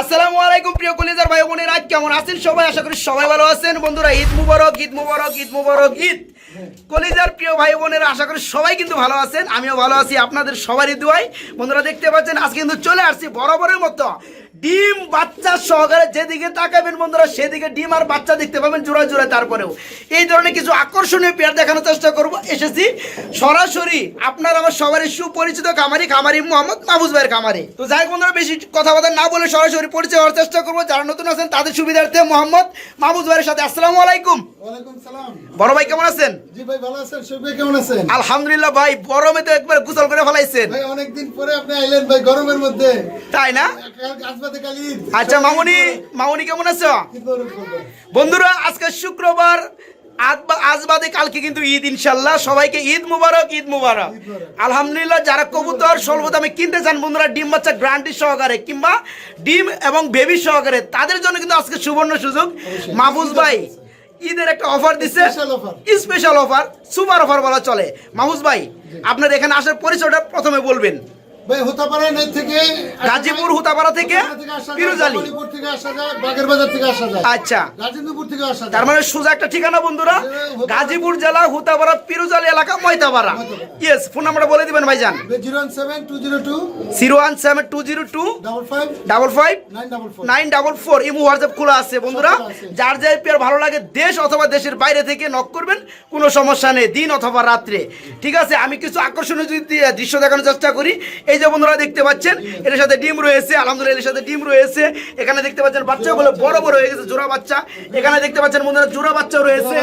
আসসালামু আলাইকুম, প্রিয় কলিজার ভাই বোনেরা, কেমন আছেন সবাই? আশা করি সবাই ভালো আছেন। বন্ধুরা, ঈদ মুবারক ঈদ মুবারক ঈদ মুবারক, ঈদ। কলিজার প্রিয় ভাই বোনের আশা করি সবাই কিন্তু ভালো আছেন আমিও ভালো আছি আপনাদের সবারই দুয়াই বন্ধুরা দেখতে পাচ্ছেন আজকে কিন্তু চলে আসছি বরাবরের মতো ডিম বাচ্চা সহকারে যেদিকে তাকাবেন বন্ধুরা সেদিকে ডিম আর বাচ্চা দেখতে পাবেন জোড়া জোড়া তারপরেও। এই ধরনের কিছু আকর্ষণীয় পেয়ার দেখানোর চেষ্টা করব। এসেছি সরাসরি আপনার আমার সবারই সুপরিচিত খামারি খামারি মোহাম্মদ মাহফুজ ভাইয়ের খামারি। তো যাই বন্ধুরা বেশি কথাবার্তা না বলে সরাসরি পরিচয় হওয়ার চেষ্টা করব। যারা নতুন আছেন তাদের সুবিধার্থে মোহাম্মদ মাহফুজ ভাইয়ের সাথে আসসালামু আলাইকুম। বড় ভাই কেমন আছেন? জি ভাই ভালো আছেন? শরীফ ভাই কেমন আছেন? আলহামদুলিল্লাহ ভাই গরমে তো একবার গুসল করে ফেলাইছেন। ভাই অনেকদিন পরে আপনি আইলেন ভাই গরমের মধ্যে। তাই না? আচ্ছা মামুনি মামুনি কেমন আছো। বন্ধুরা আজকে শুক্রবার আজ- আজ বাদে কালকে কিন্তু ঈদ ইনশাল্লাহ সবাইকে ঈদ মুবারক ঈদ মুবারক। আলহামদুলিল্লাহ যারা কবুতর স্বল্প দামে কিনতে চান বন্ধুরা ডিম বাচ্চা গ্রান্টি সহকারে কিংবা ডিম এবং বেবি সহকারে তাদের জন্য কিন্তু আজকে সুবর্ণ সুযোগ। মাহফুজ ভাই ঈদের একটা অফার দিচ্ছে। স্পেশাল অফার সুপার অফার বলা চলে। মাহুস ভাই আপনার এখানে আসার পরিচয়টা প্রথমে বলবেন। গাজীপুর হুতাপাড়া থেকে পিরোজালি আচ্ছা। তার মানে সোজা একটা ঠিকানা বন্ধুরা। গাজীপুর জেলা হুতাপাড়া পিরুজালি এলাকা ময়তাপাড়া ইয়েস ফোন নাম্বারটা বলে দিবেন ভাইজান। Zero one seven two zero two double five nine double four. Imo WhatsApp খোলা আছে বন্ধুরা। যার যার পেয়ার ভালো লাগে দেশ অথবা দেশের বাইরে থেকে নক করবেন কোনো সমস্যা নেই দিন অথবা রাত্রে। ঠিক আছে আমি কিছু আকর্ষণীয় যদি দৃশ্য দেখানোর চেষ্টা করি এই যে বন্ধুরা দেখতে পাচ্ছেন এর সাথে ডিম রয়েছে আলহামদুলিল্লাহ এর সাথে ডিম রয়েছে। এখানে দেখতে পাচ্ছেন বাচ্চাগুলো বড় বড় হয়ে গেছে জোড়া বাচ্চা। এখানে দেখতে পাচ্ছেন বন্ধুরা জোড়া বাচ্চা রয়েছে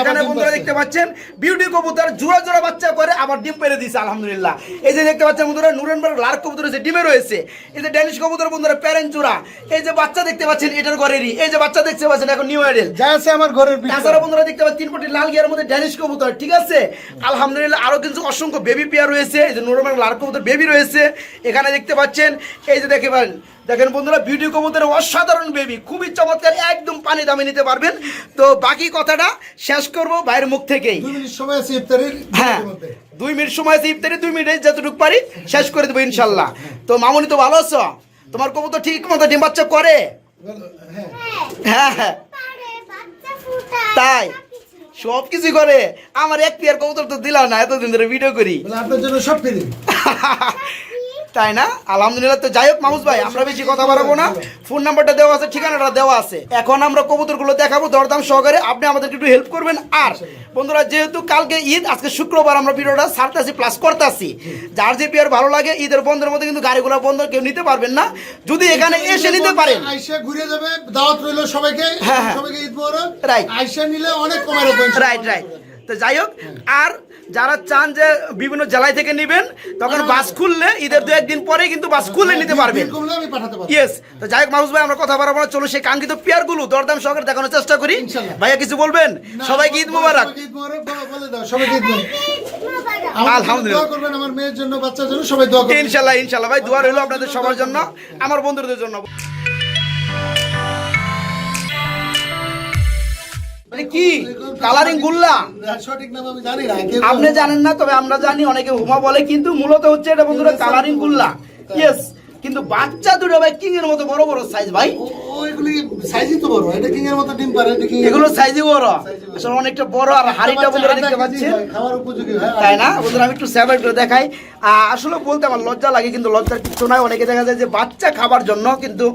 এখানে বন্ধুরা দেখতে পাচ্ছেন বিউটি কবুতর জোড়া জোড়া বাচ্চা করে আবার ডিম পেরে দিয়েছে আলহামদুলিল্লাহ। এই যে দেখতে পাচ্ছেন বন্ধুরা নুরেনবার্গ লার্ক কবুতর রয়েছে ডিমে রয়েছে এই যে ড্যানিশ কবুতর বন্ধুরা প্যারেন্ট জোড়া। এই যে বাচ্চা দেখতে পাচ্ছেন এটার ঘরেরই। এই যে বাচ্চা দেখতে পাচ্ছেন এখন নিউ আইডেল যা আছে আমার ঘরের। তাছাড়া বন্ধুরা দেখতে পাচ্ছেন তিন কোটি লাল গিয়ার মধ্যে ড্যানিশ কবুতর ঠিক আছে? আলহামদুলিল্লাহ আরও কিন্তু অসংখ্য বেবি পেয়ার রয়েছে। এই যে নুরেনবার্গ লার্ক কবুতর বেবি রয়েছে। এখানে দেখতে পাচ্ছেন এই যে দেখে পারেন দেখেন বন্ধুরা বিউটি কবুতরের অসাধারণ বেবি খুবই চমৎকার একদম পানি দামে নিতে পারবেন। তো বাকি কথাটা শেষ করব বাইরের মুখ থেকেই। সময় আছে ইফতারির হ্যাঁ দুই মিনিট সময় আছে ইফতারি দুই মিনিটে যতটুকু পারি শেষ করে দেবো ইনশাল্লাহ। তো মামুনি তো ভালো আছো? তোমার কবুতর ঠিক মতো ডিম বাচ্চা করে? হ্যাঁ। হ্যাঁ হ্যাঁ। তাই। সব কিছু করে। আমার এক পেয়ার কবুতর তো দিলাম না এতদিন ধরে ভিডিও করি। আপনার জন্য সব ফ্রি তাই না? আলহামদুলিল্লাহ তো যাই হোক মাহুস ভাই আমরা বেশি কথা বাড়াবো না। ফোন নাম্বারটা দেওয়া আছে ঠিকানাটা দেওয়া আছে। এখন আমরা কবুতরগুলো দেখাবো দরদাম সহকারে। আপনি আমাদেরকে একটু হেল্প করবেন। আর বন্ধুরা যেহেতু কালকে ঈদ আজকে শুক্রবার আমরা ভিডিওটা ছাড়তেছি প্লাস করতেছি। যার যে পেয়ার ভালো লাগে ঈদের বন্ধের মধ্যে কিন্তু গাড়িগুলো বন্ধ কেউ নিতে পারবেন না। যদি এখানে এসে নিতে পারেন। আইসা ঘুরে যাবে দাওয়াত রইল সবাইকে। হ্যাঁ, হ্যাঁ। সবাইকে ঈদ মোবারক। Right. আইসা নিলে অনেক কমে রাইট রাইট তো যাই হোক আর যারা চান যে বিভিন্ন জেলায় থেকে নেবেন তখন বাস খুললে ঈদের দু একদিন পরে কিন্তু বাস খুললে নিতে পারবেন। ইয়েস তো যাই হোক মাহুস ভাই আমরা কথা বাড়াবো না চলো সেই কাঙ্ক্ষিত পেয়ারগুলো দরদাম সহকারে দেখানোর চেষ্টা করি। ভাইয়া কিছু বলবেন? সবাইকে ঈদ মুবারক। আলহামদুলিল্লাহ। আমার মেয়ের জন্য বাচ্চার জন্য সবাই দোয়া করবেন। ইনশাল্লাহ ইনশাল্লাহ। ভাই দোয়া রইল আপনাদের সবার জন্য আমার বন্ধুদের জন্য। মানে কি? কালারিং গুল্লা? সঠিক নাম আমি জানি না আপনি জানেন না তবে আমরা জানি অনেকে হুমা বলে কিন্তু মূলত হচ্ছে এটা বন্ধুরা কালারিং গুল্লা। ইয়েস কিন্তু বাচ্চা দুটো ভাই কিং এর মতো বড় বড় সাইজ ভাই। সাইজই তো বড় এটা কিং এর মতো ডিম পারে এটা কিং এগুলো সাইজই বড়। আসলে অনেকটা বড় আর হাড়িটা বন্ধুরা দেখতে পাচ্ছেন? খাওয়ার উপযোগী হয়। তাই না? বন্ধুরা আমি একটু সেপারেট করে দেখাই। আসলে বলতে আমার লজ্জা লাগে কিন্তু লজ্জার কিছু নয় অনেকে দেখা যায় যে বাচ্চা খাবার জন্য কিন্তু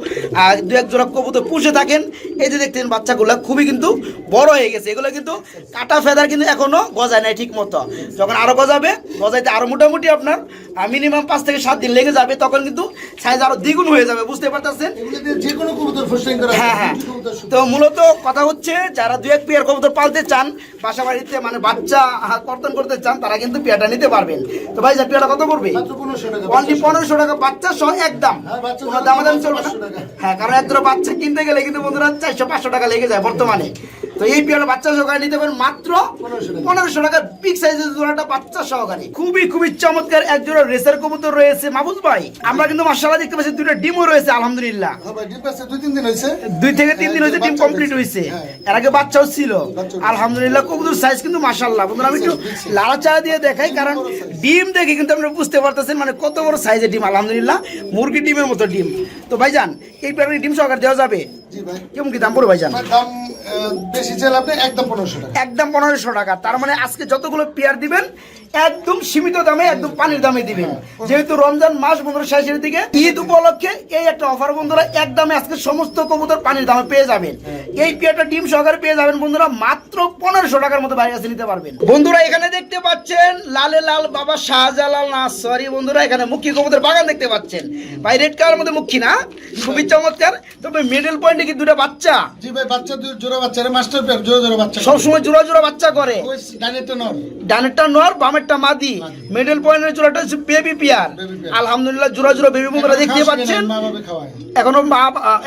দু এক জোড়া কবুতর পুষে থাকেন। এই যে দেখতেন বাচ্চাগুলো খুবই কিন্তু বড় হয়ে গেছে। এগুলো কিন্তু কাটা ফেদার কিন্তু এখনও গজায় নাই ঠিক মতো যখন আরও গজাবে গজাইতে আরও মোটামুটি আপনার মিনিমাম পাঁচ থেকে সাত দিন লেগে যাবে। তখন কিন্তু সাইজ আরও দ্বিগুণ হয়ে যাবে। বুঝতে পারতেছেন? যে কোনো কবুতর হ্যাঁ হ্যাঁ। তো মূলত কথা হচ্ছে যারা দু এক পেয়ার কবুতর পালতে চান বাসা বাড়িতে মানে বাচ্চা কর্তন করতে চান তারা কিন্তু পেয়ারটা নিতে পারবেন। তো ভাই পেয়ারটা কত পড়বে? মাত্র 1500 টাকা। অনলি পনেরোশো টাকা। বাচ্চা সহ একদম হ্যাঁ, কোনো সহ চলবে না। হ্যাঁ কারণ বাচ্চা কিনতে গেলে কিন্তু বন্ধুরা চারশো পাঁচশো টাকা লেগে যায় বর্তমানে। তো এই পেয়ারটা বাচ্চা সহকারে নিতে পারেন মাত্র পনেরোশো টাকা। বিগ সাইজের জোড়াটা বাচ্চা সহকারে। খুবই খুবই চমৎকার এক জোড়া রেসার কবুতর রয়েছে মাহবুজ ভাই। আমরা কিন্তু মাশাআল্লাহ দেখতে পাচ্ছি দুটো ডিমও রয়েছে আলহামদুলিল্লাহ। ভাই ডিম পাচ্ছে দুই তিন দিন হয়েছে দুই থেকে তিন দিন হ্যাঁ, হয়েছে ডিম কমপ্লিট হয়েছে। হয়েছে হ্যাঁ। এর আগে বাচ্চাও ছিল। আলহামদুলিল্লাহ কবুতর সাইজ কিন্তু মাশাল্লাহ বন্ধুরা আমি একটু লাড়াচাড়া দিয়ে দেখাই কারণ ডিম দেখে কিন্তু আপনারা বুঝতে পারতেছেন মানে কত বড় সাইজের ডিম। আলহামদুলিল্লাহ মুরগি ডিমের মতো ডিম। তো ভাইজান এই ডিম সহকারে দেওয়া যাবে। কেমন কি দাম পড়বে ভাইজান? দাম বেশি চাইলে আপনি একদম পনেরোশো টাকা। একদম পনেরোশো টাকা। তার মানে আজকে যতগুলো পেয়ার দিবেন একদম সীমিত দামে একদম পানির দামে দিবেন। যেহেতু রমজান মাস বন্ধুরা শেষের দিকে ঈদ উপলক্ষে এই একটা অফার বন্ধুরা একদমে আজকে সমস্ত কবুতর পানির দামে পেয়ে যাবেন। এই পেয়ারটা ডিম সহকারে পেয়ে যাবেন বন্ধুরা মাত্র পনেরোশো টাকার মতো বাইরে কাছে নিতে পারবেন। বন্ধুরা এখানে দেখতে পাচ্ছেন লালে লাল বাবা শাহজালাল না সরি বন্ধুরা এখানে মুখী কবুতর বাগান দেখতে পাচ্ছেন। ভাই রেড কালার মধ্যে মুখী না? খুবই চমৎকার। তবে মিডল পয়েন্টে কি দুটো বাচ্চা? জি ভাই বাচ্চা দুই জোড়া বাচ্চা রে মাস্টার পেয়ার জোড়া জোড়া বাচ্চা সবসময় জোড়া জোড়া বাচ্চা করে। ডানেরটা নর। ডানেরটা নর বামেরটা মাদি। মিডল পয়েন্টের জোড়াটা হচ্ছে বেবি পেয়ার। আলহামদুলিল্লাহ জোড়া জোড়া বেবি বন্ধুরা দেখতে পাচ্ছেন। মা বাবা এখনও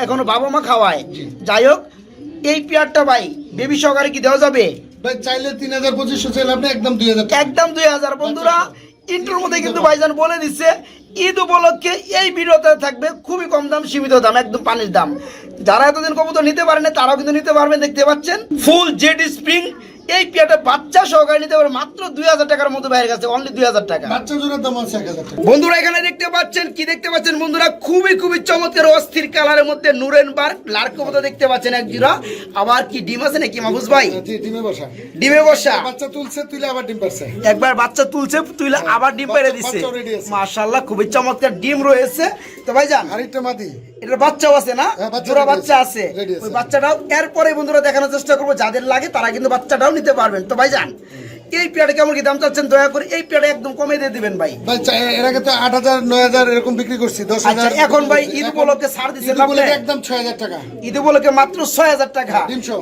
এখনও বাবা মা খাওয়ায়। যাই হোক এই পেয়ারটা ভাই বেবি সহকারে কি দেওয়া যাবে? ভাই চাইলে তিন হাজার পঁচিশশো চাইলে আপনি একদম দুই হাজার একদম দুই হাজার বন্ধুরা। ইন্টার মধ্যে কিন্তু ভাইজান বলে দিচ্ছে ঈদ উপলক্ষে এই বিরতে থাকবে খুবই কম দাম, সীমিত দাম, একদম পানির দাম। যারা এতদিন কবুতর নিতে পারেনি, তারাও কিন্তু নিতে পারবেন দেখতে পাচ্ছেন। ফুল জেড স্প্রিং এই পেয়ারটা বাচ্চা সহকারে নিতে পারে মাত্র দুই হাজার টাকার মতো বাইরে গেছে অনলি দুই হাজার টাকা। বাচ্চা জোড়ার দাম আছে এক হাজার টাকা। বন্ধুরা এখানে দেখতে পাচ্ছেন কি দেখতে পাচ্ছেন বন্ধুরা? খুবই খুবই চমৎকার অস্থির কালারের মধ্যে নুরেন নুরেনবার্গ লার্ক মতো দেখতে পাচ্ছেন এক জোড়া আবার কি ডিম আছে নাকি মাহফুজ ভাই? ডিমে বসা। ডিমে বসা। বাচ্চা তুলছে তুলে আবার ডিম পারছে। একবার বাচ্চা তুলছে তুলে আবার ডিম বাচ্চা- দিছে। মাশাআল্লাহ খুবই চমৎকার ডিম রয়েছে। তো ভাইজান আরেকটা মাদি। এটার বাচ্চাও আছে না? হ্যাঁ, বাচ্চা জোড়া বাচ্চা আছে। ওই বাচ্চাটাও এরপরে বন্ধুরা দেখানোর চেষ্টা করব যাদের লাগে তারা কিন্তু বাচ্চাটাও নিতে পারবেন। তো ভাইজান এই পেয়ারে কেমন কি দাম চাচ্ছেন দয়া করে? এই পেয়ারে একদম কমে দিয়ে দিবেন ভাই। ভাই এর আগে তো আট হাজার নয় হাজার এরকম বিক্রি করছি দশ আচ্ছা হাজার। এখন ভাই ঈদ উপলক্ষে ছাড় দিচ্ছেন একদম ছয় হাজার টাকা। ঈদ উপলক্ষে মাত্র ছয় হাজার টাকা।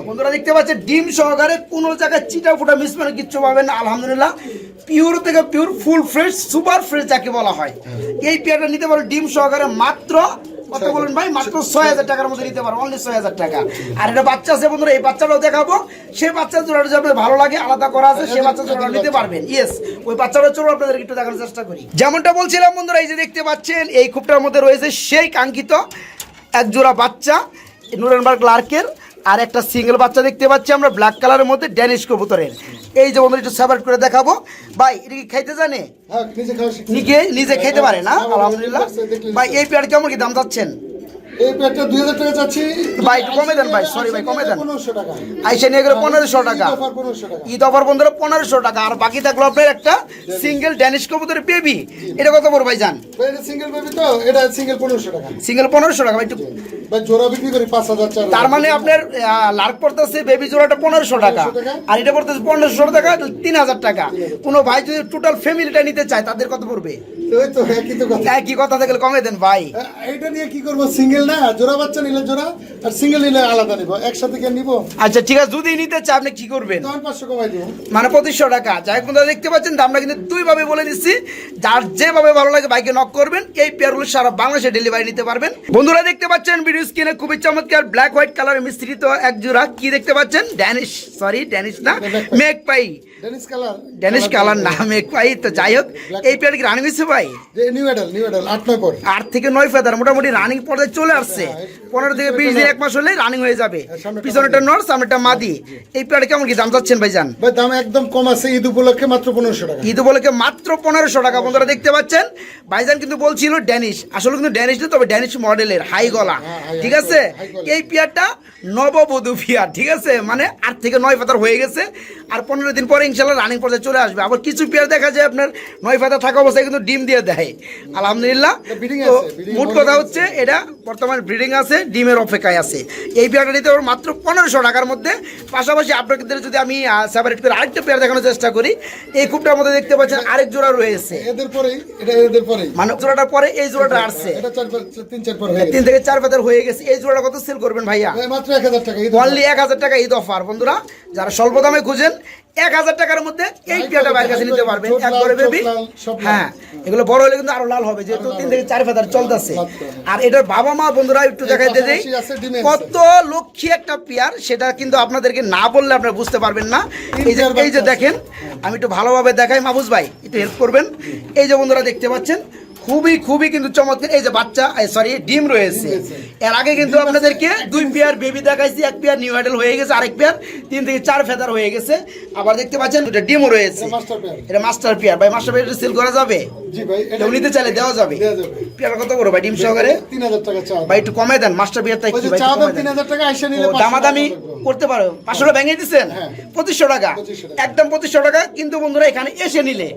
বন্ধুরা দেখতে পাচ্ছেন ডিম সহকারে কোনো জায়গায় চিটা ফুটা মিস মানে কিচ্ছু পাবেন না আলহামদুলিল্লাহ। পিওর থেকে pure full fresh super fresh যাকে বলা হয়। এই পেয়ারটা নিতে পারো ডিম সহকারে মাত্র কত বলেন ভাই মাত্র ছয় হাজার টাকার মধ্যে নিতে পারব অনলি ছয় হাজার টাকা। আর এটা বাচ্চা আছে বন্ধুরা এই বাচ্চাটাও দেখাবো। সে বাচ্চা জোড়াটা যদি আপনার ভালো লাগে আলাদা করা আছে সেই বাচ্চা জোড়াটা নিতে পারবেন। ইয়েস ওই বাচ্চাটার জন্য আপনাদের একটু দেখানোর চেষ্টা করি। যেমনটা বলছিলাম বন্ধুরা এই যে দেখতে পাচ্ছেন এই খুবটার মধ্যে রয়েছে সেই কাঙ্ক্ষিত এক জোড়া বাচ্চা নুরেনবার্গ লার্কের। আর একটা সিঙ্গেল বাচ্চা দেখতে পাচ্ছি আমরা ব্ল্যাক কালারের মধ্যে ড্যানিশ কবুতরের। এই যে বন্ধুরা একটু সেপারেট করে দেখাবো। ভাই এটা কি খাইতে জানে? হ্যাঁ নিজে খাইতে নিজে খেতে পারে না? হ্যাঁ, আলহামদুলিল্লাহ। ভাই এই পেয়ার কেমন কি দাম চাচ্ছেন? এই টাকা চাচ্ছি। ভাই, একটু কমে দেন ভাই, sorry ভাই, কমে দেন। টাকা। আইসা নিয়ে গেলে পনেরোশো টাকা। ঈদ 1500 টাকা। ঈদ অফার বন্ধুরা পনেরোশো টাকা। আর বাকি থাকল আপনার একটা সিঙ্গেল ড্যানিশ কবুতরের বেবি এটা কত বড় ভাই যান এটা সিঙ্গেল বেবি তো এটা সিঙ্গেল টাকা। সিঙ্গেল টাকা ভাই একটু ভাই জোড়া বিক্রি করি তার মানে আপনার লার্ক পড়তেছে বেবি জোড়াটা পনেরোশো টাকা। 1500 টাকা। আর এটা পড়তেছে পনেরোশো টাকা তিন হাজার টাকা। কোনো ভাই যদি টোটাল ফ্যামিলিটা নিতে চায় তাদের কত পড়বে? ওই তো একই তো কথা। কি কথা থেকে কমে দেন ভাই। এটা নিয়ে কি করব? সিঙ্গেল না জোড়া বাচ্চা নিলে জোড়া আর সিঙ্গেল নিলে আলাদা নিবো। একসাথে কেন নিবো? আচ্ছা ঠিক আছে যদি নিতে চায় আপনি কি করবেন? তখন পাঁচশো কমাই দিব। মানে পঁচিশশো টাকা। যাই হোক বন্ধুরা দেখতে পাচ্ছেন দামটা কিন্তু দুইভাবে বলে দিচ্ছি। যার যেভাবে ভালো লাগে বাইকে নক করবেন। এই পেয়ারগুলো সারা বাংলাদেশে ডেলিভারি নিতে পারবেন। বন্ধুরা দেখতে পাচ্ছেন ভিডিও স্ক্রিনে খুবই চমৎকার ব্ল্যাক হোয়াইট কালারের মিশ্রিত এক জোড়া। কি দেখতে পাচ্ছেন? ড্যানিশ সরি ড্যানিশ না মেঘ পাই কালার ড্যানিশ কালার না মেঘ পাই তো যাই হোক এই পেয়ার কি রানিং হয়েছে ভাই? নিউ এডাল নিউ এডাল আট নয় পর। আট থেকে নয় ফেদার মোটামুটি রানিং পর্যায়ে চলে আসছে। পনেরো থেকে বিশ দিন এক মাস হলে রানিং হয়ে যাবে। পিছনেটা নর সামনেটা মাদি। এই পেয়ারটা কেমন কি দাম চাচ্ছেন ভাইজান? ভাই দাম একদম কম আছে ঈদ উপলক্ষে মাত্র পনেরোশো টাকা। ঈদ উপলক্ষে মাত্র পনেরোশো টাকা বন্ধুরা দেখতে পাচ্ছেন? ভাইজান কিন্তু বলছিল ড্যানিশ আসলে কিন্তু ড্যানিশ না তবে ড্যানিশ মডেলের হাই গলা। হ্যাঁ, ঠিক আছে। এই পেয়ারটা নববধূ পেয়ার ঠিক আছে? মানে আট থেকে নয় পাতার হয়ে গেছে। আর পনেরো দিন পরে ইনশাল্লাহ রানিং পর্যায়ে চলে আসবে। আবার কিছু পেয়ার দেখা যায় আপনার নয় পাতা থাকা অবস্থায় কিন্তু ডিম দিয়ে দেয়। আলহামদুলিল্লাহ। মোট কথা হচ্ছে এটা বর্তমানে ব্রিডিং আছে ডিমের অপেক্ষায় আছে। এই পেয়ারটা নিতে পারব মাত্র পনেরোশো টাকার মধ্যে। পাশাপাশি আপনাদের যদি আমি সেপারেট করে আরেকটা পেয়ার দেখানোর চেষ্টা করি এই কুপটার মধ্যে দেখতে পাচ্ছেন আরেক জোড়া রয়েছে। এদের পরেই এটা এদের পরেই। মানে জোড়াটার পরে এই জোড়াটা আসছে। এটা চার তিন চার পর হয়ে গেছে তিন থেকে চার পাতার হয়ে গেছে। এই জোড়াটা কত সেল করবেন ভাইয়া? মাত্র এক হাজার টাকা ঈদ অনলি এক হাজার টাকা ঈদ অফার বন্ধুরা। যারা স্বল্প দামে খুঁজেন এক হাজার টাকার মধ্যে এই বাইরের কাছে নিতে পারবেন। বেবি। হ্যাঁ এগুলো বড় হলে কিন্তু আরও লাল হবে যেহেতু তিন থেকে চার পাতার চলতেছে। আর এটার বাবা মা বন্ধুরা একটু দেখাইতে কত লক্ষ্মী একটা পেয়ার সেটা কিন্তু আপনাদেরকে না বললে আপনারা বুঝতে পারবেন না। এই যে এই যে দেখেন আমি একটু ভালোভাবে দেখাই মাহবুজ ভাই একটু হেল্প করবেন। এই যে বন্ধুরা দেখতে পাচ্ছেন খুবই খুবই কিন্তু চমৎকার। এই যে বাচ্চা সরি ডিম রয়েছে। এর আগে কিন্তু আপনাদেরকে দুই পেয়ার বেবি দেখাইছি এক পেয়ার নিউ আইডল হয়ে গেছে আরেক পেয়ার তিন থেকে চার ফেদার হয়ে গেছে। আবার দেখতে পাচ্ছেন দুটো ডিমও রয়েছে। এটা মাস্টার পেয়ার ভাই মাস্টার পেয়ার সেল করা যাবে? জি ভাই কেউ নিতে চাইলে দেওয়া যাবে। পেয়ার কত বড় ভাই ডিম সহকারে? তিন হাজার টাকা ভাই একটু কমে দেন মাস্টার পেয়ারটা কি তিন হাজার টাকা আইসা নিলে দামাদামি করতে পারো। পাঁচশো টাকা ভেঙে দিচ্ছেন হ্যাঁ। পঁচিশশো টাকা? একদম পঁচিশশো টাকা কিন্তু বন্ধুরা এখানে এসে নিলে।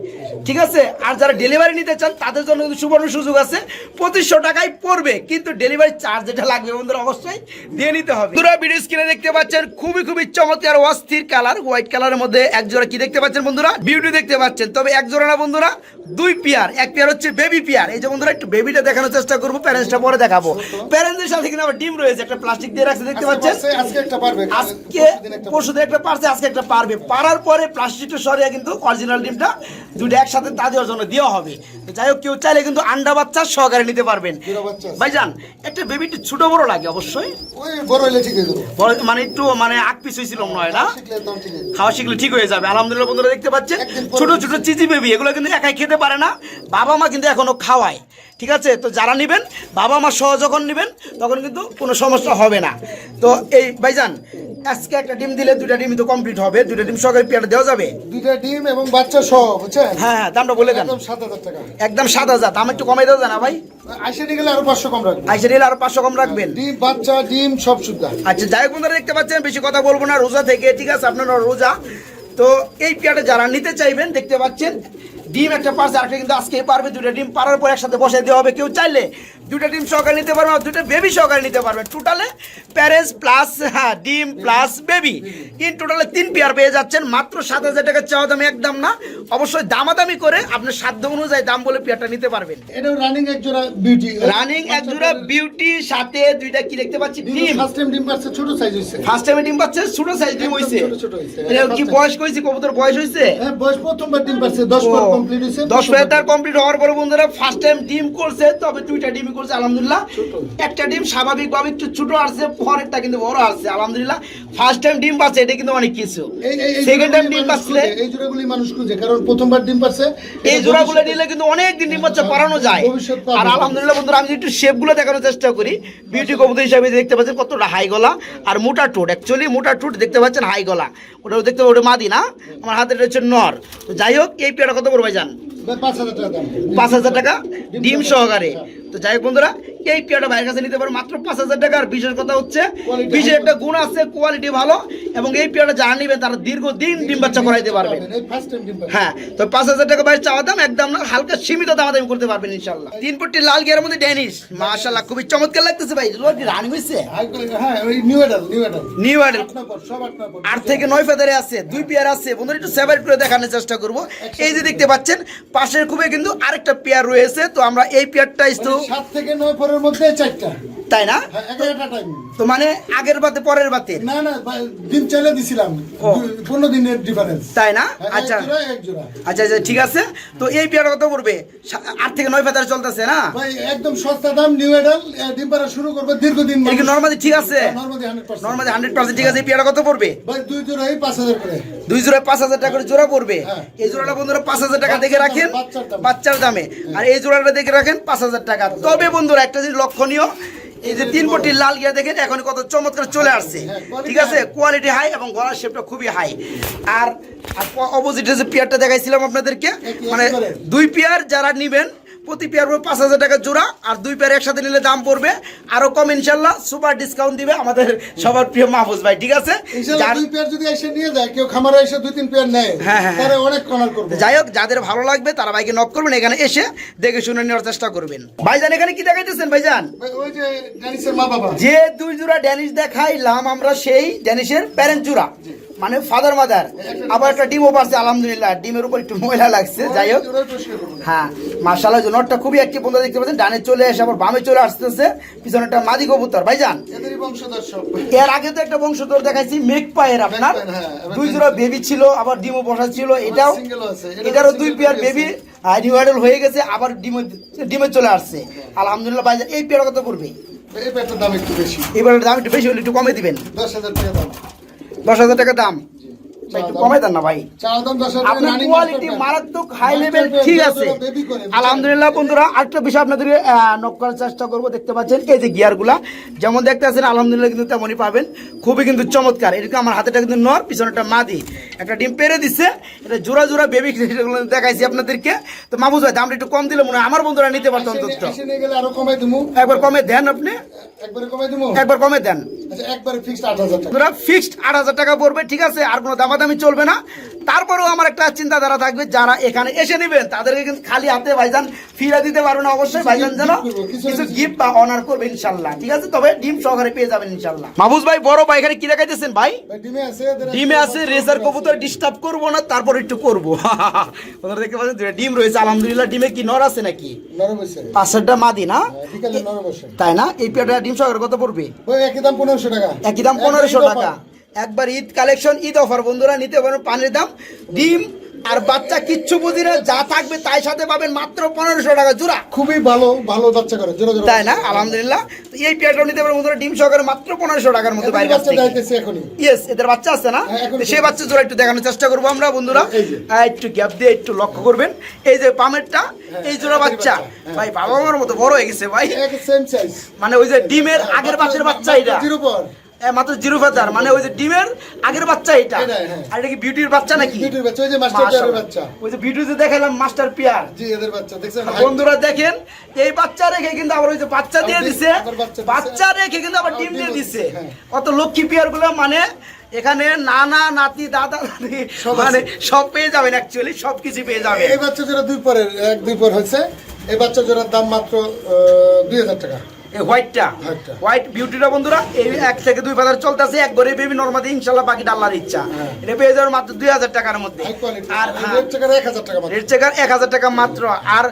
ঠিক আছে? আর যারা ডেলিভারি নিতে চান তাদের জন্য সুবর্ণ সুযোগ আছে পঁচিশশো টাকায় পড়বে কিন্তু ডেলিভারি চার্জ যেটা লাগবে বন্ধুরা অবশ্যই দিয়ে নিতে হবে। বন্ধুরা ভিডিও স্ক্রিনে দেখতে পাচ্ছেন খুবই খুবই চমৎকার অস্থির কালার হোয়াইট কালারের মধ্যে এক জোড়া কি দেখতে পাচ্ছেন বন্ধুরা? বিউটি দেখতে পাচ্ছেন তবে এক জোড়া না বন্ধুরা দুই পেয়ার এক পেয়ার হচ্ছে বেবি পেয়ার এই যে বন্ধুরা একটু বেবিটা দেখানোর চেষ্টা করব প্যারেন্টসটা পরে দেখাবো। প্যারেন্টসের সাথে কিন্তু আবার ডিম রয়েছে একটা প্লাস্টিক দিয়ে রাখছে দেখতে পাচ্ছেন? আজকে একটা পারবে। আজকে প্রতিদিন একটা পরশু একটা পারছে আজকে একটা পারবে। পারার পরে প্লাস্টিকটা সরিয়ে কিন্তু অরিজিনাল ডিমটা দুটো একসাথে তাদের জন্য দেওয়া হবে। যাই হোক কেউ চাইলে কিন্তু আন্ডা বাচ্চা সহকারে নিতে পারবেন। ভাইজান একটা বেবি একটু ছোট বড় লাগে অবশ্যই। মানে একটু মানে আগ পিছ হয়েছিল হয় না। খাওয়া শিখলে ঠিক হয়ে যাবে। আলহামদুলিল্লাহ বন্ধুরা দেখতে পাচ্ছেন ছোট ছোট চিচি বেবি এগুলো কিন্তু একাই খেতে পারে না। বাবা মা কিন্তু এখনও খাওয়ায়। ঠিক আছে? তো যারা নেবেন বাবা মা সহ যখন নেবেন তখন কিন্তু কোনো সমস্যা হবে না। তো এই ভাইজান আজকে একটা ডিম দিলে দুইটা ডিম তো কমপ্লিট হবে। দুইটা ডিম সহকারে পেয়ারা দেওয়া যাবে? দুইটা ডিম এবং বাচ্চা সহ বুঝছেন? হ্যাঁ হ্যাঁ দামটা বলে দেন। একদম সাত হাজার টাকা। একদম সাত হাজার। দাম একটু কমাই দেওয়া যায় না ভাই। আইসা নিলে গেলে আরও পাঁচশো কম রাখবেন আইসে নিলে আরও পাঁচশো কম রাখবেন? ডিম বাচ্চা ডিম সব সুবিধা আচ্ছা যাই বন্ধুরা দেখতে পাচ্ছেন বেশি কথা বলব না রোজা থেকে ঠিক আছে আপনারা রোজা। তো এই পেয়ারটা যারা নিতে চাইবেন দেখতে পাচ্ছেন ডিম একটা পারছে আরেকটা কিন্তু আজকে পারবে দুটো ডিম পারার পর একসাথে বসে দেওয়া হবে। কেউ চাইলে দুটো ডিম সহকারে নিতে পারবেন আর দুটো বেবি সহকারে নিতে পারবেন টোটালে প্যারেন্টস প্লাস হ্যাঁ ডিম প্লাস বেবি ইন টোটালে তিন পেয়ার পেয়ে যাচ্ছেন মাত্র সাত হাজার টাকা চাওয়া দামে একদম না। অবশ্যই দামাদামি করে আপনার সাধ্য অনুযায়ী দাম বলে পেয়ারটা নিতে পারবেন। এটাও রানিং এক জোড়া বিউটি রানিং এক জোড়া বিউটি সাথে দুইটা কি দেখতে পাচ্ছি? ডিম ফার্স্ট টাইম ডিম পাচ্ছে ছোট সাইজ হইছে। ফার্স্ট টাইমে ডিম পাচ্ছে ছোট সাইজ ডিম হইছে। ছোট ছোট হইছে। কি বয়স কইছি? কবুতর বয়স হইছে? হ্যাঁ বয়স প্রথমবার ডিম পাচ্ছে দশ বার কমপ্লিট হইছে দশ প্রথমবার ফেদার কমপ্লিট হওয়ার পরে বন্ধুরা ফার্স্ট টাইম ডিম করছে তবে দুইটা ডিমই করছে আলহামদুলিল্লাহ। একটা ডিম স্বাভাবিকভাবে একটু ছোট আসছে পরেরটা কিন্তু বড় আসছে আলহামদুলিল্লাহ। ফার্স্ট টাইম ডিম পাচ্ছে এটা কিন্তু অনেক কিছু। সেকেন্ড টাইম ডিম পাচ্ছে। এই জোড়াগুলি মানুষ খুঁজে কারণ প্রথমবার ডিম পাচ্ছে এই জোড়াগুলো নিলে কিন্তু অনেক দিন ডিম বাচ্চা করানো যায়। আর আলহামদুলিল্লাহ বন্ধুরা আমি একটু শেপগুলো দেখানোর চেষ্টা করি। বিউটি কবুতর হিসাবে দেখতে পাচ্ছেন কতটা হাই গলা আর মোটা টুট অ্যাকচুয়ালি মোটা টুট দেখতে পাচ্ছেন হাই গলা। ওটাও দেখতে ওটা মাদি না? আমার হাতে হচ্ছে নর। তো যাই হোক এই পেয়ারা কত পড়বে দাম। পাঁচ হাজার টাকা। ডিম সহকারে। তো যাই হোক বন্ধুরা এই পেয়ারটা ভাইয়ের কাছে নিতে পারো মাত্র পাঁচ হাজার টাকা। আর বিশেষ কথা হচ্ছে বিশেষ একটা গুণ আছে কোয়ালিটি ভালো এবং এই পেয়ারটা যারা নিবেন তারা দীর্ঘদিন ডিম বাচ্চা করাইতে পাচ্ছে হ্যাঁ তো পাঁচ হাজার টাকা বাইরে চাওয়া দাম একদম না হালকা সীমিত দাম দামি করতে পারবেন ইনশাল্লাহ তিন পট্টি লাল গিয়ার মধ্যে ড্যানিশ মাশাল্লাহ খুবই চমৎকার লাগতেছে ভাই। রানি হয়েছে হ্যাঁ নিউ আইডল আট থেকে নয় ফেদারে আছে দুই পেয়ার আছে। বন্ধুরা একটু সেপারেট করে দেখানোর চেষ্টা করব। এই যে দেখতে পাচ্ছেন পাশের খুবই কিন্তু আরেকটা পেয়ার রয়েছে তো আমরা এই পেয়ারটা মানে সাত থেকে নয় মধ্যে চারটা। তাই না? হ্যাঁ এগারোটা টাইম তো মানে আগের বাতে পরের বাতে না না দিন চাইলে দিছিলাম। পনেরো দিনের ডিফারেন্স তাই না? হ্যাঁ, আচ্ছা। আচ্ছা আচ্ছা ঠিক আছে। তো এই পেয়ার কত সা- আট থেকে নয় ফেদার চলতেছে না? ভাই একদম সস্তা দাম নিউ এডাল ডিম পাড়া শুরু করবে দীর্ঘদিন এটা নর্মালি ঠিক আছে? নর্মালি হান্ড্রেড পার্সেন্ট ঠিক আছে। এই পেয়ারটা কত পড়বে? ভাই দুই জোড়াই পাঁচ হাজার করে। দুই জোড়ায় পাঁচ হাজার টাকা করে জোড়া পড়বে? হ্যাঁ। এই জোড়াটা বন্ধুরা পাঁচ হাজার টাকা দেখে রাখেন। দামে, বাচ্চার দামে। বাচ্চার দামে। আর এই জোড়াটা দেখে রাখেন পাঁচ হাজার টাকা। তবে বন্ধুরা একটা লক্ষণীয় এই যে তিন কোটি লাল গিয়া দেখেন এখন কত চমৎকার চলে আসছে। ঠিক আছে? কোয়ালিটি হাই এবং গলার শেপটা খুবই হাই আর অপোজিটে যে পেয়ারটা দেখাইছিলাম আপনাদেরকে মানে দুই পেয়ার যারা নিবেন প্রতি পেয়ার পড়বে পাঁচ হাজার টাকা জোড়া আর দুই পেয়ার একসাথে নিলে দাম পড়বে। আরও কম ইনশাল্লাহ সুপার ডিসকাউন্ট দিবে আমাদের সবার প্রিয় মাহফুজ ভাই ঠিক আছে? দুই পেয়ার যদি এসে নিয়ে যায় কেউ খামারে এসে দুই তিন পেয়ার নেয় হ্যাঁ, হ্যাঁ, অনেক কনার করবে। যাই হোক যাদের ভালো লাগবে তারা ভাইকে নক করবেন এখানে এসে দেখে শুনে নেওয়ার চেষ্টা করবেন। ভাইজান এখানে কি দেখাইতেছেন ভাইজান? ওই যে মা বাবা যে দুই জোড়া ড্যানিশ দেখাইলাম আমরা সেই ড্যানিশের প্যারেন্ট জোড়া। মানে ফাদার মাদার আবার একটা ডিমও পারছে আলহামদুলিল্লাহ। ডিমের উপর একটু ময়লা লাগছে যাই হোক। করবে। হ্যাঁ মার্শাল্লাহ জোনরটা খুবই একটি বন্ধু দেখতে পাচ্ছেন ডানে চলে এসে আবার বামে চলে আসতেছে পিছনে একটা মাদি কবুতর। বংশধর সব এর আগে তো একটা বংশধর দেখাইছি মেঘ পায়ের আপনার হ্যাঁ, দুই জোড়া বেবি ছিল আবার ডিমও বসা ছিল এটাও এটারও দুই পেয়ার বেবি নিউ হয়ে গেছে আবার ডিমে ডিমে চলে আসছে। আলহামদুলিল্লাহ ভাইজান এই পেয়ার কত পড়বে এই পেয়ারটার দাম একটু বেশি। এবার দাম একটু বেশি হলে একটু কমে দিবেন। দশ হাজার টাকা দাম। দশ হাজার টাকা দাম। একটু কমাই দেন না ভাই। চাওয়া দাম দশ হাজার টাকা, আপনার কোয়ালিটি মারাত্মক হাই লেভেল ঠিক আছে। জোড়া baby করে, বুঝছেন? আলহামদুলিল্লাহ বন্ধুরা আরেকটা বিষয় আপনাদেরকে নক করার চেষ্টা করব। দেখতে পাচ্ছেন এই যে গিয়ারগুলা যেমন দেখতে আছেন আলহামদুলিল্লাহ কিন্তু তেমনই পাবেন। খুবই কিন্তু চমৎকার। এরকম আমার হাতেটা কিন্তু নর পিছনেটা মাদি। একটা ডিম পেরে দিচ্ছে এটা জোড়া জোড়া বেবি সেগুলো দেখাইছি আপনাদেরকে। তো মাহবুজ ভাই দামটা একটু কম দিলে মনে হয় আমার বন্ধুরা নিতে পারতো অন্তত। দিমু। একবার কমে দেন আপনি। একবারে দিমু? কমে দেন। আচ্ছা ফিক্সড আট হাজার টাকা। বন্ধুরা ফিক্সড আট হাজার টাকা পড়বে ঠিক আছে? আর কোনো দামাদামি চলবে না। তারপরেও আমার একটা চিন্তাধারা থাকবে যারা এখানে এসে নেবেন তাদেরকে কিন্তু খালি হাতে ভাইজান ফিরা দিতে পারবে না অবশ্যই ভাইজান যেন কিছু গিফট বা অনার করবে ইনশাল্লাহ ঠিক আছে? তবে ডিম সহকারে পেয়ে যাবেন ইনশাল্লাহ। মাহবুজ ভাই বড় ভাই এখানে কি দেখাইতেছেন ভাই? ভাই ডিমে আছে ডিমে আছে রেজার কবুতর ডিস্টার্ব করব না তারপর একটু করব। ওদের দেখতে পাচ্ছেন ডিম রয়েছে আলহামদুলিল্লাহ। ডিমে কি নর আছে নাকি? পাঁচশোটা মাদি না? বসে তাই না? এই পেয়ারটা ডিম সহকারে কত পড়বে? একই দাম পনেরোশো টাকা। একই দাম পনেরোশো টাকা। একবার ঈদ কালেকশন ঈদ অফার। বন্ধুরা নিতে পারেন পানির দাম ডিম আর বাচ্চা কিচ্ছু বুঝি না যা থাকবে তাই সাথে পাবেন মাত্র পনেরোশো টাকা জোড়া। খুবই ভালো ভালো বাচ্চা করে জোড়া জোড়া তাই না? আলহামদুলিল্লাহ। এই পেয়ারটাও নিতে পারেন বন্ধুরা ডিম সহকারে মাত্র পনেরোশো টাকার মধ্যে বাইরে এখনই। ইয়েস এদের বাচ্চা আছে না? হ্যাঁ, সেই বাচ্চা জোড়া একটু দেখানোর চেষ্টা করব আমরা বন্ধুরা। একটু গ্যাপ দিয়ে একটু লক্ষ্য করবেন। এই যে পামেরটা এই জোড়া বাচ্চা। ভাই বাবা মার মতো বড় হয়ে গেছে ভাই। মানে ওই যে ডিমের আগের বাচ্চার বাচ্চা এটা। মাত্র জিরো ফেদার মানে ওই যে ডিমের আগের বাচ্চা এটা। হ্যাঁ। আর এটা কি বিউটির বাচ্চা নাকি? বিউটির বাচ্চা ওই যে মাস্টার মাশাআল্লাহ। বাচ্চা। ওই যে ভিডিওতে দেখালাম মাস্টার পিয়ার। জি এদের বাচ্চা দেখছেন? বন্ধুরা দেখেন এই বাচ্চা রেখে কিন্তু আবার ওই যে বাচ্চা দিয়ে দিছে। বাচ্চা রেখে কিন্তু আবার ডিম দিয়ে দিছে দিছে, হ্যাঁ। কত লক্ষ্মী পিয়ারগুলো মানে এখানে নানা নাতি দাদা দাদি মানে সব পেয়ে যাবেন অ্যাকচুয়ালি সব কিছু পেয়ে যাবেন। এই বাচ্চা জোড়া দুই পরের এক দুই পর হয়েছে। এই বাচ্চা জোড়ার দাম মাত্র দুই হাজার টাকা। এই হোয়াইটটা হোয়াইটটা। হোয়াইট বিউটিটা বন্ধুরা এই এক থেকে দুই বাজার চলতেছে এক ঘরে বেবি নর্মাদি ইনশাল্লাহ বাকি ডাল্লার ইচ্ছা। এটা পেয়ে যাবেন মাত্র দুই হাজার টাকার মধ্যে। আর আর রেট টাকার এক হাজার টাকা মাত্র। রেড চেকার এক হাজার টাকা মাত্র। আর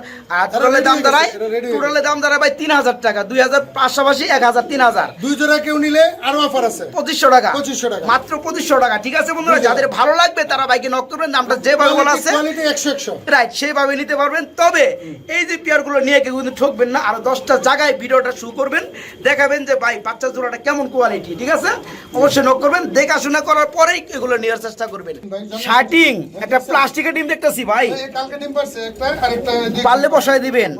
টোটালে দাম দাঁড়ায় গেছে, এটা ready টোটালে দাম দাঁড়ায় ভাই তিন হাজার টাকা দুই হাজার পাশাপাশি এক হাজার তিন হাজার। দুই জোড়া কেউ নিলে আরও অফার আছে। পঁচিশশো টাকা। 2500 টাকা। মাত্র পঁচিশশো টাকা ঠিক আছে বন্ধুরা? যাদের ভালো লাগবে তারা বাইকে নক করবেন দামটা যেভাবে বলা আছে। রাইট সেইভাবে নিতে পারবেন। তবে এই যে পেয়ারগুলো নিয়ে কেউ কিন্তু ঠকবেন না। আর দশটা জায়গায় ভিডিওটা শুরু করবেন দেখাবেন যে ভাই বাচ্চা জোড়াটা কেমন কোয়ালিটি ঠিক আছে? অবশ্যই নক করবেন দেখাশোনা করার পরেই এগুলো নেওয়ার চেষ্টা করবেন। শার্টিং একটা প্লাস্টিকের ডিম দেখতেছি ভাই। পারলে বসায় দিবেন।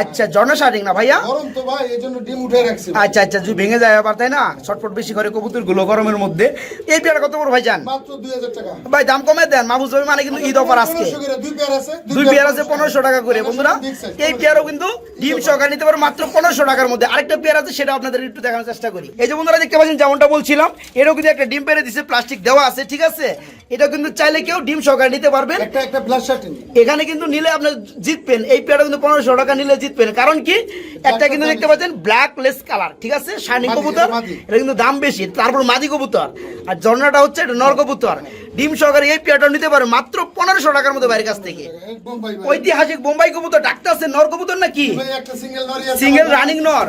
আচ্ছা জর্না শার্টিং না ভাইয়া? গরম তো ভাই এই ডিম উঠে রাখছি। আচ্ছা আচ্ছা যদি ভেঙে যায় আবার তাই না? ছটফট বেশি করে কবুতরগুলো গরমের মধ্যে। এই পেয়ার কত বড় ভাই যান ভাই দাম কমে দেন। মাহবুজ ভাই মানে কিন্তু ঈদ অফার আজকে। দুই পেয়ার আছে দুই পেয়ার আছে পনেরোশো। টাকা করে। বন্ধুরা এই পেয়ারও কিন্তু ডিম সহকারে নিতে পারো মাত্র পনেরোশো টাকার মধ্যে। আরেকটা পেয়ার আছে সেটা আপনাদের একটু দেখানোর চেষ্টা করি। এই যে বন্ধুরা দেখতে পাচ্ছেন যেমনটা বলছিলাম এরও কিন্তু একটা ডিম পেরে দিছে প্লাস্টিক দেওয়া আছে ঠিক আছে? এটা কিন্তু চাইলে কেউ ডিম সহকারে নিতে পারবেন। একটা একটা এখানে কিন্তু নিলে আপনি জিতবেন এই পেয়ারটা কিন্তু পনেরোশো টাকা নিলে জিতবেন। কারণ কি? একটা কিন্তু দেখতে পাচ্ছেন ব্ল্যাক লেস কালার ঠিক আছে? শাইনিং কবুতর এটা কিন্তু দাম বেশি তারপর মাদি কবুতর। আর ঝর্ণাটা হচ্ছে এটা নর কবুতর। ডিম সহকারে এই পেয়ারটা নিতে পারে মাত্র পনেরোশো টাকার মধ্যে বাইরের কাছ থেকে। ঐতিহাসিক বোম্বাই কবুতর ডাক্তার আছে নর কবুতর নাকি? সিঙ্গেল রানিং নর।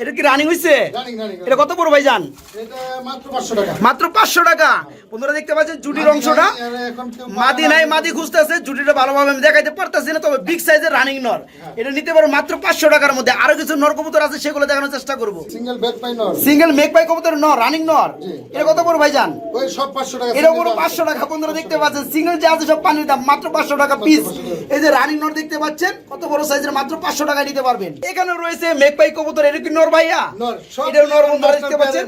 এটা কি রানিং রানিং এটা কত বড় ভাই যান মাত্র 500 টাকা। মাত্র পাঁচশো টাকা। বন্ধুরা দেখতে পাচ্ছেন জুটির অংশটা। মাদি নাই মাদি খুঁজতেছে জুটিটা ভালোভাবে আমি দেখাইতে পারতেছি না তবে বিগ সাইজের রানিং নর। এটা নিতে পারো মাত্র পাঁচশো টাকার মধ্যে। আরও কিছু নর কবুতর আছে সেগুলো দেখানোর চেষ্টা করব। সিঙ্গেল মেক পাই কবুতর নর রানিং নর। এটা কত বড় ভাই যান ওই সব 500 টাকা এটা পুরো পাঁচশো টাকা। বন্ধুরা দেখতে পাচ্ছেন সিঙ্গেল যে আছে সব পানির দাম মাত্র পাঁচশো টাকা পিস এই যে রানিং নর দেখতে পাচ্ছেন কত বড় সাইজের মাত্র পাঁচশো টাকা নিতে পারবেন। এখানে রয়েছে মেক পাই কবুতর এটা কি নর নর, সব এটাও নর বন্ধুরা দেখতে পাচ্ছেন।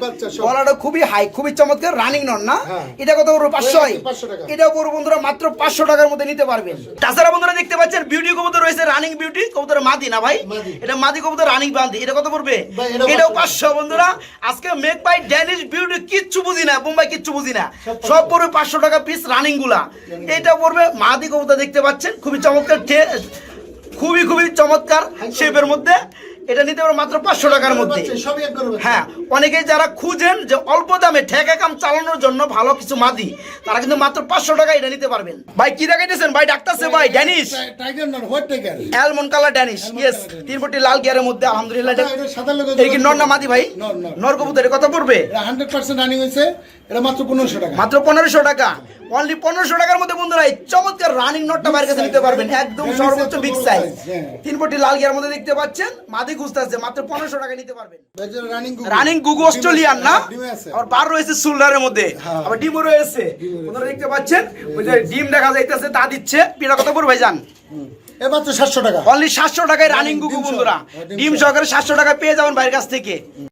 গলাটা খুবই হাই খুবই চমৎকার রানিং নর না? হ্যাঁ। এটা কত বড় পাঁচশো ওই 500 টাকা। বড় বন্ধুরা মাত্র পাঁচশো টাকার মধ্যে নিতে পারবেন। তাছাড়া বন্ধুরা দেখতে পাচ্ছেন বিউটি কবুতর রয়েছে রানিং বিউটি কবুতর মাদি না ভাই? এটা মাদি কবুতর রানিং বান্দি। এটা কত পড়বে? এটাও এটাও 500 পাঁচশো বন্ধুরা। আজকে মেক বাই ড্যানিশ বিউটি কিচ্ছু বুঝি না বোম্বাই কিচ্ছু বুঝি না। সব পড়বে পাঁচশো টাকা পিস রানিংগুলা। এটা পড়বে মাদি কবুতর দেখতে পাচ্ছেন খুবই চমৎকার খুবই খুবই চমৎকার শেপের মধ্যে। এটা নিতে পারো মাত্র পাঁচশো টাকার মধ্যে। হ্যাঁ অনেকে যারা খুঁজেন যে অল্প দামে ঠেকা কাম চালানোর জন্য ভালো কিছু মাদি তারা কিন্তু মাত্র পাঁচশো টাকা এটা নিতে পারবেন। ভাই কি দেখাইতেছেন? ভাই ডাক্তারছে ভাই Danish. Almond colour Danish yes তিন ফুটি লাল গিয়ারের মধ্যে আলহামদুলিল্লাহ এটা কি নর না মাদি ভাই। নর কবুতর কত পড়বে? হান্ড্রেড পার্সেন্ট রানিং হয়েছে। এটা মাত্র পনেরোশো টাকা। মাত্র পনেরোশো টাকা। অনলি পনেরোশো টাকার মধ্যে বন্ধুরা এই চমৎকার রানিং নটটা বাইরের কাছে নিতে পারবেন। একদম হ্যাঁ, সর্বোচ্চ বিগ সাইজ। তিন কোটি লাল গিয়ার মধ্যে দেখতে পাচ্ছেন। মাদি খুঁজতে মাত্র পনেরোশো টাকা নিতে পারবেন। রানিং রানিং গুগু অস্ট্রেলিয়ান না? বার রয়েছে সুলডারের মধ্যে। হ্যাঁ। আবার ডিমও রয়েছে। আপনারা দেখতে পাচ্ছেন? ওই যে ডিম দেখা যাইতেছে তা দিচ্ছে। পিটা কত পড়বে ভাইজান? এ মাত্র সাতশো টাকা। অনলি সাতশো টাকায় রানিং গুগু বন্ধুরা। ডিম সহকারে সাতশো টাকা পেয়ে যাবেন বাইরের কাছ থেকে।